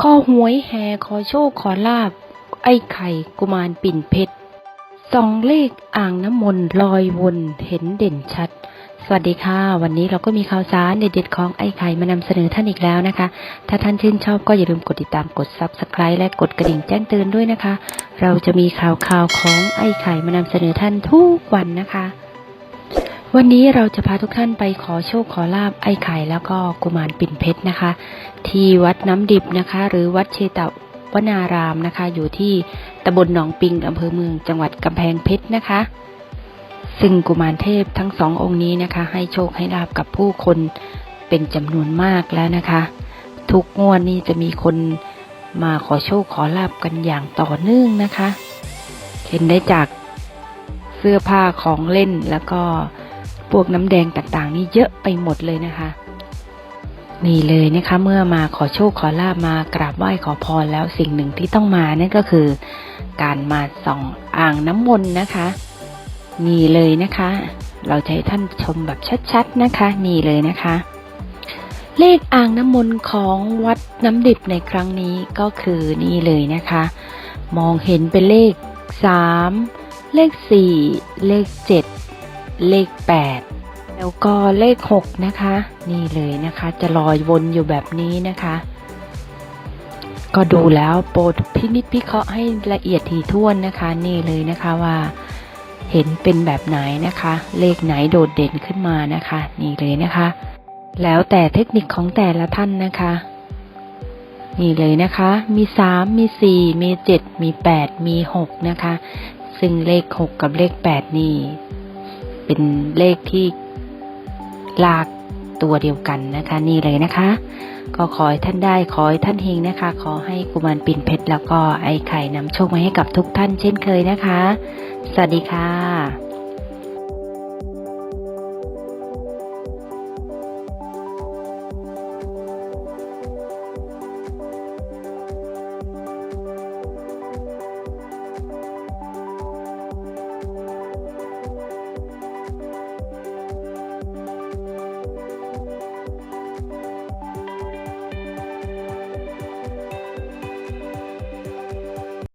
ข้อหวยแห่ขอโชคขอลาบ ไอ้ไข่กุมารปิ่นเพชรสองเลขอ่างน้ำมนต์ลอยวนเห็นเด่นชัด สวัสดีค่ะ วันนี้เราก็มีข่าวสารเด็ดๆของไอ้ไข่มานำเสนอท่านอีกแล้วนะคะ ถ้าท่านชื่นชอบก็อย่าลืมกดติดตามกด subscribe และกดกระดิ่งแจ้งเตือนด้วยนะคะ เราจะมีข่าวข่าวๆของไอ้ไข่มานำเสนอท่านทุกวันนะคะ วันนี้เราจะพาทุกท่านไปขอโชคขอลาบไอ้ไข่แล้วก็กุมารปิ่นเพชรนะคะ ที่วัดน้ำดิบนะคะ หรือวัดเชตวนารามนะคะ อยู่ที่ตำบลหนองปิงอำเภอเมืองจังหวัดกำแพงเพชรนะคะ ซึ่งกุมารเทพทั้งสององค์นี้นะคะ ให้โชคให้ลาบกับผู้คนเป็นจำนวนมากแล้วนะคะ ทุกงวดนี้จะมีคนมาขอโชคขอลาบกันอย่างต่อเนื่องนะคะ เห็นได้จากเสื้อผ้าของเล่นแล้วก็ พวกน้ำแดงต่างๆ นี่เยอะไปหมดเลยนะคะ นี่เลยนะคะ เมื่อมาขอโชคขอลาบมากราบไหว้ขอพรแล้วสิ่งหนึ่งที่ต้องมานั่นก็คือ การมาส่องอ่างน้ำมนต์นะคะ นี่เลยนะคะ เราจะให้ท่านชมแบบชัดๆนะคะ นี่เลยนะคะ เลขอ่างน้ำมนต์ของวัดน้ำดิบในครั้งนี้ก็คือนี่เลยนะคะ มองเห็นเป็นเลขสามเลขสี่เลขเจ็ด เลขแปดแล้วก็เลขหกนะคะ นี่เลยนะคะ จะลอยวนอยู่แบบนี้นะคะ ก็ดูแล้วโปรดพินิจพิเคราะห์ให้ละเอียดถี่ถ้วนนะคะ นี่เลยนะคะว่าเห็นเป็นแบบไหนนะคะ เลขไหนโดดเด่นขึ้นมานะคะ นี่เลยนะคะ แล้วแต่เทคนิคของแต่ละท่านนะคะ นี่เลยนะคะ มีสามมีสี่มีเจ็ดมีแปดมีหกนะคะ ซึ่งเลขหกกับเลขแปดนี่ เป็นเลขที่ลากตัวเดียวกันนะคะ นี่เลยนะคะ ก็ขอให้ท่านได้ขอให้ท่านเฮงนะคะ ขอให้กุมารปิ่นเพชรแล้วก็ไอ้ไข่นำโชคมาให้กับทุกท่านเช่นเคยนะคะ สวัสดีค่ะ